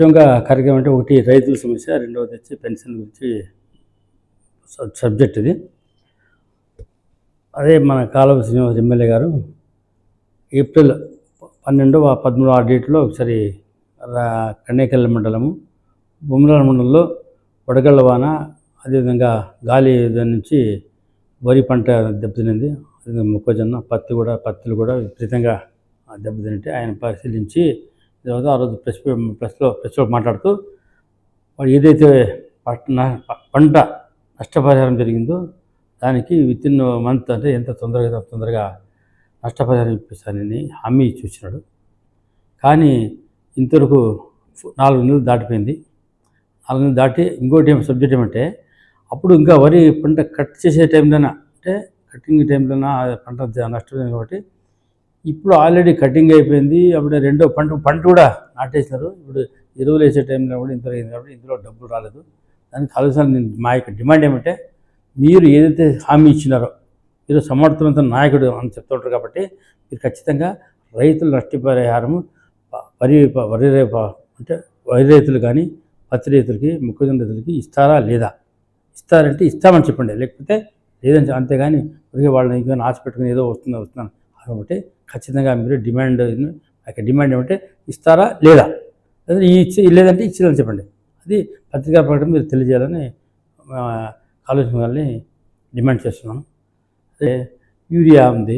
ముఖ్యంగా కార్యక్రమం అంటే ఒకటి రైతుల సమస్య రెండవది వచ్చి పెన్షన్ గురించి సబ్జెక్ట్ ఇది. అదే మన కాలువ శ్రీనివాస్ ఎమ్మెల్యే గారు ఏప్రిల్ పన్నెండు పదమూడు ఆ డేట్లో ఒకసారి కన్నేకల్ల మండలము బొమ్మల మండలంలో వడగళ్ళ వాన అదేవిధంగా గాలి దాని నుంచి వరి పంట దెబ్బతినింది. అదేవిధంగా మొక్కజొన్న పత్తి కూడా పత్తులు కూడా విపరీతంగా ఆ దెబ్బతింటే ఆయన పరిశీలించి తర్వాత ఆ రోజు ప్రెస్ ప్రెస్లో ప్రెస్లో మాట్లాడుతూ వాడు ఏదైతే పంట నష్టపరిహారం జరిగిందో దానికి విత్ ఇన్ మంత్ అంటే ఎంత తొందరగా తొందరగా నష్టపరిహారం ఇప్పిస్తానని హామీ ఇచ్చి వచ్చినాడు కానీ ఇంతవరకు నాలుగు నెలలు దాటిపోయింది. నాలుగు నెలలు దాటి ఇంకోటి ఏం సబ్జెక్ట్ ఏమంటే అప్పుడు ఇంకా వరి పంట కట్ చేసే టైంలోనా అంటే కటింగ్ టైంలోనా పంట నష్టపోయింది కాబట్టి ఇప్పుడు ఆల్రెడీ కటింగ్ అయిపోయింది. అప్పుడు రెండో పంట పంట కూడా నాటేసినారు. ఇప్పుడు ఎరువులు వేసే టైంలో కూడా ఇంత అయింది కాబట్టి ఇందులో డబ్బులు రాలేదు. దానికి ఆలోచన నేను మా యొక్క డిమాండ్ ఏమంటే మీరు ఏదైతే హామీ ఇచ్చినారో మీరు సమర్థవంత నాయకుడు అని చెప్తుంటారు కాబట్టి మీరు ఖచ్చితంగా రైతుల నష్టపరిహారం వరి వరి రేప అంటే వరి రైతులు కానీ పత్తి రైతులకి మొక్కజొన్న రైతులకి ఇస్తారా లేదా? ఇస్తారంటే ఇస్తామని చెప్పండి. లేకపోతే లేదని అంతేగాని ఊరికే వాళ్ళని ఇంకా నాశ పెట్టుకుని ఏదో వస్తుందో వస్తున్నాను. కాబట్టి ఖచ్చితంగా మీరు డిమాండ్ ఆ డిమాండ్ ఏమంటే ఇస్తారా లేదా? లేదా ఈ ఇచ్చి లేదంటే ఇచ్చేదని చెప్పండి. అది పత్రికా ప్రకటన మీరు తెలియజేయాలని కాలుష్యం ఆలోచన డిమాండ్ చేస్తున్నాను అదే యూరియా ఉంది.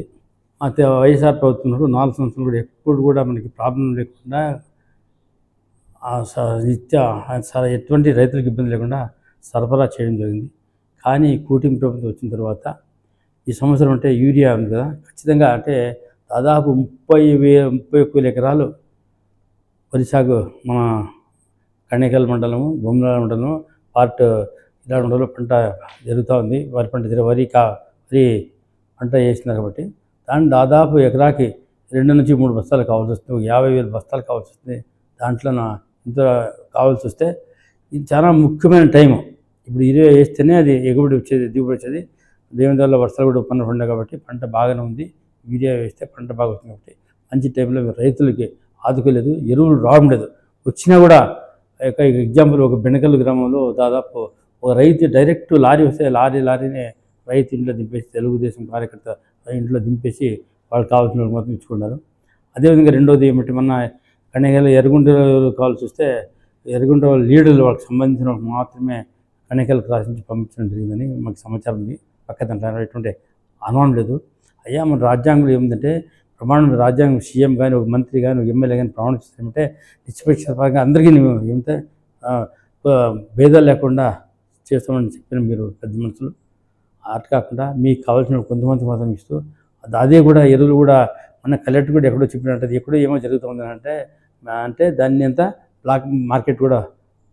అయితే వైఎస్ఆర్ ప్రభుత్వం నాలుగు సంవత్సరాలు కూడా ఎప్పుడు కూడా మనకి ప్రాబ్లం లేకుండా స- నిత్య ఎటువంటి రైతులకు ఇబ్బంది లేకుండా సరఫరా చేయడం జరిగింది. కానీ కూటమి ప్రభుత్వం వచ్చిన తర్వాత ఈ సంవత్సరం అంటే యూరియా ఉంది కదా. ఖచ్చితంగా అంటే దాదాపు ముప్పై వే ముప్పై ఒక్క వేల ఎకరాలు వరి సాగు మన కణికల్ మండలము బొమ్మల మండలము పార్ట్ ఇలా మండలంలో పంట జరుగుతూ ఉంది. వరి పంట వరి కా వరి పంట వేసినారు కాబట్టి దాన్ని దాదాపు ఎకరాకి రెండు నుంచి మూడు బస్తాలు కావాల్సి వస్తుంది. యాభై వేల బస్తాలు కావాల్సి వస్తుంది. దాంట్లో నా ఇంత కావాల్సి వస్తే ఇది చాలా ముఖ్యమైన టైము. ఇప్పుడు ఇరవై వేస్తేనే అది ఎగుబడి వచ్చేది దిగుబడి వచ్చేది. దేవుని వల్ల వర్షాలు కూడా పనులు పండుగ కాబట్టి పంట బాగానే ఉంది. యూరియా వేస్తే పంట బాగా వస్తుంది కాబట్టి మంచి టైంలో రైతులకి ఆదుకోలేదు. ఎరువులు రావడం లేదు వచ్చినా కూడా ఒక ఎగ్జాంపుల్ ఒక బెనకల్ గ్రామంలో దాదాపు ఒక రైతు డైరెక్ట్ లారీ వస్తే లారీ లారీనే రైతు ఇంట్లో దింపేసి తెలుగుదేశం కార్యకర్త ఇంట్లో దింపేసి వాళ్ళకి కావాల్సిన వాళ్ళకి మొత్తం ఇచ్చుకున్నారు. అదేవిధంగా రెండోది ఏమిటి మన కనీకల ఎరుగుంట కావాల్సి వస్తే ఎరుగుంట లీడర్లు వాళ్ళకి సంబంధించిన వాళ్ళకి మాత్రమే కణికలు క్రాస్ నుంచి పంపించడం జరిగిందని మాకు సమాచారం ఉంది. పక్క దాంట్లో ఎటువంటి అనుమానం లేదు. అయ్యా మన రాజ్యాంగంలో ఏముందంటే ప్రమాణం రాజ్యాంగం సీఎం కానీ ఒక మంత్రి కానీ ఒక ఎమ్మెల్యే కానీ ప్రమాణం చేస్తామంటే నిష్పక్షపాతంగా అందరికీ మేము భేదాలు లేకుండా చేస్తామని చెప్పిన మీరు పెద్ద మనుషులు. అటు కాకుండా మీకు కావాల్సిన కొంతమంది మాత్రం ఇస్తూ అదే కూడా ఎరువులు కూడా మన కలెక్టర్ కూడా ఎక్కడో చెప్పినట్టు ఎక్కడో ఏమో జరుగుతుంది అంటే అంటే దాన్ని అంతా బ్లాక్ మార్కెట్ కూడా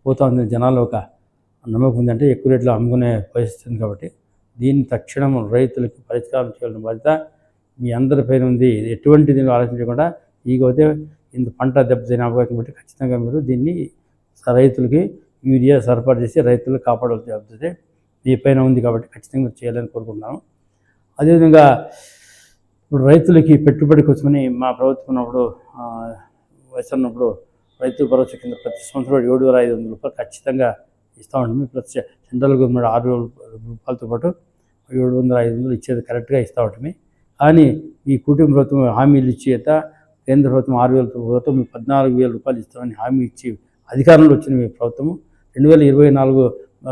పోతా ఉంది జనాలు ఒక నమ్మకం ఉందంటే ఎక్కువ రేట్లో అమ్ముకునే పరిస్థితి కాబట్టి. దీన్ని తక్షణం రైతులకు పరిష్కారం చేయాలని బాధ్యత మీ అందరి పైన ఉంది. ఎటువంటి దీన్ని ఆలోచించకుండా ఈకపోతే ఇంత పంట దెబ్బతినే అవకాశం బట్టి ఖచ్చితంగా మీరు దీన్ని రైతులకి యూరియా సరఫరా చేసి రైతులు కాపాడవలసి బాధ్యత మీ పైన ఉంది కాబట్టి ఖచ్చితంగా మీరు చేయాలని కోరుకుంటున్నాను. అదేవిధంగా ఇప్పుడు రైతులకి పెట్టుబడి కోసమని మా ప్రభుత్వం ఉన్నప్పుడు వయసు ఉన్నప్పుడు రైతు భరోసా కింద ప్రతి సంవత్సరం ఏడు వేల ఐదు వందల రూపాయలు ఖచ్చితంగా ఇస్తూ ఉంటాము ప్రతి సెంట్రల్ గవర్నమెంట్ ఆరు వేల రూపాయలతో పాటు ఏడు వందల ఐదు వందలు ఇచ్చేది కరెక్ట్గా ఇస్తూ ఉంటాము. కానీ ఈ కుటుంబ ప్రభుత్వం హామీలు ఇచ్చేత కేంద్ర ప్రభుత్వం ఆరు వేలతో ప్రభుత్వం మీకు పద్నాలుగు వేల రూపాయలు ఇస్తామని హామీ ఇచ్చి అధికారంలో వచ్చిన మీ ప్రభుత్వము. రెండు వేల ఇరవై నాలుగు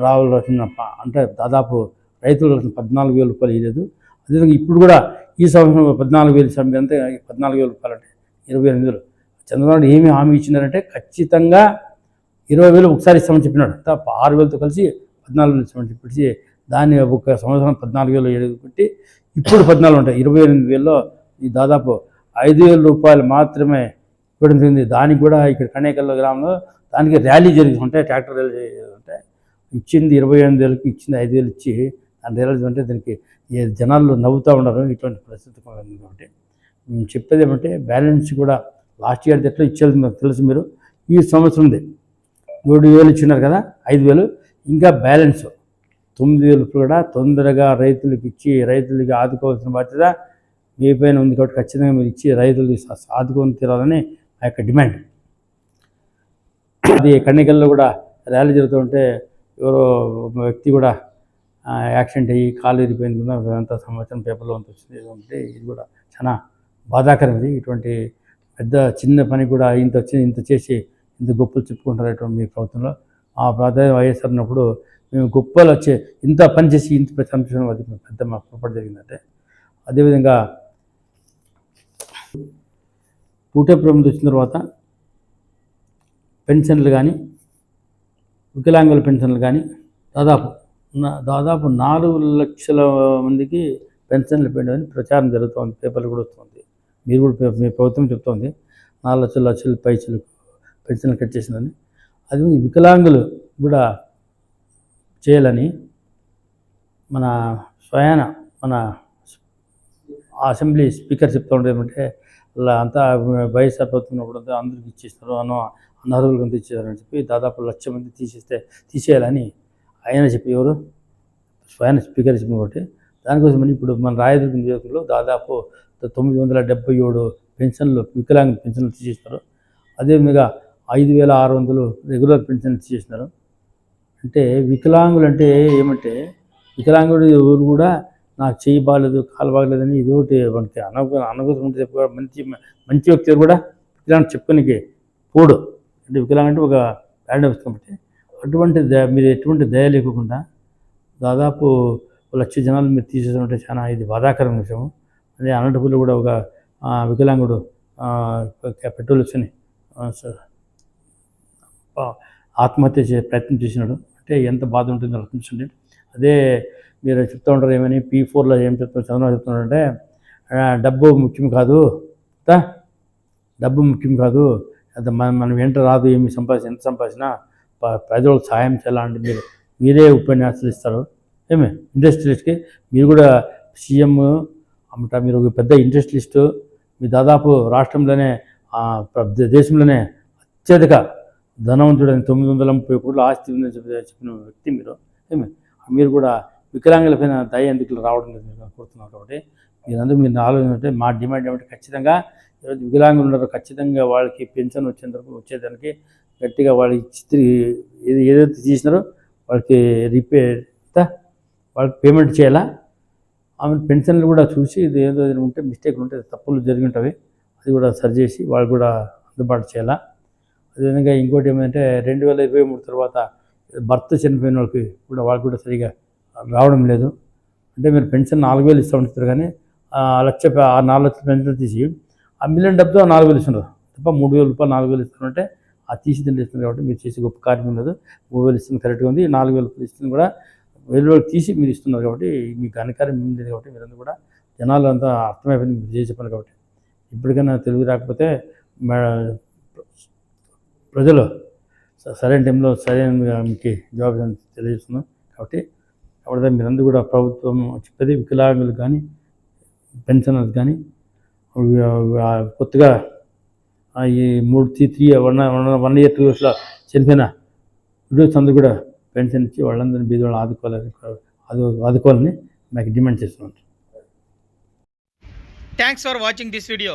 రావాల్సిన అంటే దాదాపు రైతులు పద్నాలుగు వేల రూపాయలు ఇవ్వలేదు అదేవిధంగా ఇప్పుడు కూడా ఈ సంవత్సరం పద్నాలుగు వేలు సమయం అంతే పద్నాలుగు వేల రూపాయలు అంటే ఇరవై ఎనిమిదిలో వేలు. చంద్రబాబు ఏమి హామీ ఇచ్చినారంటే ఖచ్చితంగా ఇరవై వేలు ఒకసారి ఇస్తామని చెప్పినాడు. తప్ప ఆరు వేలతో కలిసి పద్నాలుగు వేలు ఇస్తామని చెప్పేసి దాన్ని ఒక సంవత్సరం పద్నాలుగు వేలు ఏడు ఇప్పుడు పద్నాలుగు ఉంటాయి. ఇరవై ఎనిమిది వేలలో ఈ దాదాపు ఐదు వేల రూపాయలు మాత్రమే పెడుతుంది దానికి కూడా ఇక్కడ కనేకల్ గ్రామంలో దానికి ర్యాలీ జరుగుతుంటాయి ఉంటాయి ట్రాక్టర్ ర్యాలీ ఉంటాయి ఇచ్చింది ఇరవై ఎనిమిది వేలకి ఇచ్చింది ఐదు వేలు ఇచ్చి దాని ర్యాలీ అంటే దానికి ఏ జనాలు నవ్వుతూ ఉన్నారు ఇటువంటి పరిస్థితి కాబట్టి. మేము చెప్పేది ఏమంటే బ్యాలెన్స్ కూడా లాస్ట్ ఇయర్ ఎట్లా ఇచ్చేది మీకు తెలుసు మీరు? ఈ సంవత్సరంది ఏడు వేలు ఇచ్చినారు కదా ఐదు వేలు. ఇంకా బ్యాలెన్స్ తొమ్మిది వేలు కూడా తొందరగా రైతులకు ఇచ్చి రైతులకి ఆదుకోవాల్సిన బాధ్యత మీ పైన ఉంది కాబట్టి ఖచ్చితంగా మీరు ఇచ్చి రైతులకి ఆదుకొని తీరాలని ఆ యొక్క డిమాండ్. అది కన్నికల్లో కూడా ర్యాలీ జరుగుతుంటే ఎవరో వ్యక్తి కూడా యాక్సిడెంట్ అయ్యి కాలు ఇరిపోయింది కూడా అంత సంవత్సరం పేపర్లో అంత వచ్చింది. అంటే ఇది కూడా చాలా బాధాకరమైనది. ఇటువంటి పెద్ద చిన్న పని కూడా ఇంత వచ్చి ఇంత చేసి ఇంత గొప్పలు చెప్పుకుంటారు మీ ప్రభుత్వంలో. ఆ బాధ వైఎస్ఆర్ ఉన్నప్పుడు మేము గొప్పలు వచ్చే ఇంత పని చేసి ఇంత పెద్ద అది పెద్ద మా పొరపాటు జరిగిందంటే అదేవిధంగా పూటే ప్రభుత్వం వచ్చిన తర్వాత పెన్షన్లు కానీ వికలాంగుల పెన్షన్లు కానీ దాదాపు దాదాపు నాలుగు లక్షల మందికి పెన్షన్లు పెట్టామని ప్రచారం జరుగుతోంది పేపర్లు కూడా వస్తుంది. మీరు కూడా మీ ప్రభుత్వం చెప్తోంది నాలుగు లక్షల లక్షల పైసలు పెన్షన్లు కట్ చేసిందని. అది వికలాంగులు కూడా చేయాలని మన స్వయాన మన అసెంబ్లీ స్పీకర్ చెప్తూ ఉండేది ఏమంటే అలా అంతా వయసు అయిపోతున్నప్పుడు అంతా అందరికి ఇచ్చేస్తారు అన్న అనర్హులకు అంతా ఇచ్చేసారని చెప్పి దాదాపు లక్ష మంది తీసేస్తే తీసేయాలని ఆయన చెప్పి ఎవరు? స్వయాన స్పీకర్ చెప్పిన కాబట్టి దానికోసమని ఇప్పుడు మన రాయదుర్గ నియోజకవర్గంలో దాదాపు తొమ్మిది వందల డెబ్బై ఏడు పెన్షన్లు వికలాంగ పెన్షన్లు తీసేస్తారు. అదేవిధంగా ఐదు వేల ఆరు వందలు రెగ్యులర్ పెన్షన్ చేసినారు అంటే వికలాంగులు అంటే ఏమంటే వికలాంగుడు ఎవరు కూడా నాకు చేయి బాగలేదు కాలు బాగలేదని ఇది ఒకటి మనకి అనవ అనవసరం ఉంటే చెప్పు మంచి మంచి వ్యక్తి కూడా వికలాంగుడు చెప్పుకోనికి పోడు. అంటే వికలాంగుడు అంటే ఒక బ్యాండ్ వ్యక్తి కాబట్టి. అటువంటి దయ మీరు ఎటువంటి దయ లేకుండా దాదాపు లక్ష జనాలు మీరు తీసేసారంటే చాలా ఇది బాధాకరం విషయం అదే అనంతపూర్లో కూడా ఒక వికలాంగుడు పెట్రోల్ వచ్చని ఆత్మహత్య చే ప్రయత్నం చేసినాడు. అంటే ఎంత బాధ ఉంటుందో ఆలోచించండి అదే మీరు చెప్తూ ఉంటారు ఏమని పీ ఫోర్లో ఏం చెప్తున్నారు చంద్రబాబు చెప్తున్నారంటే డబ్బు ముఖ్యం కాదు. డబ్బు ముఖ్యం కాదు. అది మన మనం వెంట రాదు ఏమి సంపాదించి ఎంత సంపాదించినా ప- సాయం చేయాలంటే మీరు మీరే ఉపన్యాసాలు ఇస్తారు. ఏమి? ఇండస్ట్రియలిస్ట్కి మీరు కూడా సీఎం అమ్మట మీరు ఒక పెద్ద ఇండస్ట్రియలిస్టు మీ దాదాపు రాష్ట్రంలోనే దేశంలోనే అత్యధిక ధనవంతుడని తొమ్మిది వందల ముప్పై కోట్లు ఆస్తి ఉందని చెప్పి చెప్పిన వ్యక్తి మీరు. మీరు కూడా వికలాంగులపైన దయ ఎందుకు రావడం లేదు మీరు కోరుతున్నారు కాబట్టి మీరందరూ మీరు ఆలోచన అంటే మా డిమాండ్ ఏమంటే? ఖచ్చితంగా ఈరోజు వికలాంగులు ఉన్నారు ఖచ్చితంగా వాళ్ళకి పెన్షన్ వచ్చేందుకు వచ్చేదానికి గట్టిగా వాళ్ళకి చిత్రి ఏది ఏదైతే చేసినారో వాళ్ళకి రిపేర్ వాళ్ళకి పేమెంట్ చేయాలా? ఆమె పెన్షన్లు కూడా చూసి ఇది ఏదో ఉంటే మిస్టేక్ ఉంటే తప్పులు జరిగి ఉంటాయి. అది కూడా సరిచేసి వాళ్ళు కూడా అందుబాటు చేయాలా? అదేవిధంగా ఇంకోటి ఏమంటే రెండు వేల ఇరవై మూడు తర్వాత భర్త చనిపోయిన వాళ్ళకి కూడా వాళ్ళకి కూడా సరిగా రావడం లేదు. అంటే మీరు పెన్షన్ నాలుగు వేలు ఇస్తూ ఉంటారు కానీ ఆ లక్ష ఆ నాలుగు లక్షల పెన్షన్ తీసి ఆ మిలియన్ డబ్బుతో నాలుగు వేలు ఇస్తున్నారు. తప్ప మూడు వేల రూపాయలు నాలుగు వేలు ఇస్తున్నారంటే ఆ తీసి తిండి ఇస్తున్నారు కాబట్టి మీరు చేసే గొప్ప కార్యం లేదు. మూడు వేలు ఇస్తుంది కరెక్ట్గా ఉంది. నాలుగు వేలు రూపాయలు ఇస్తుంది కూడా వేలు వేలు తీసి మీరు ఇస్తున్నారు కాబట్టి మీకు ఘనకార్యం ఏం లేదు కాబట్టి మీరందరూ కూడా జనాలు అంతా అర్థమైపోయింది మీరు చేసే పని కాబట్టి. ఇప్పటికైనా తెలుగు రాకపోతే మే- ప్రజలు స- సరైన టైంలో సరైన మీకు జాబ్ తెలియజేస్తున్నాం. కాబట్టి కాబట్టి మీరందరూ కూడా ప్రభుత్వం చెప్పేది వికలాంగులు కానీ పెన్షనర్స్ కానీ కొత్తగా ఈ మూడు three three one one one year two ఇయర్స్లో చనిపోయిన విడోస్ అందరూ కూడా పెన్షన్ ఇచ్చి వాళ్ళందరినీ బీద వాళ్ళు ఆదుకోవాలని ఆదు ఆదుకోవాలని మాకు డిమాండ్ చేస్తున్నాం. Thanks for watching this video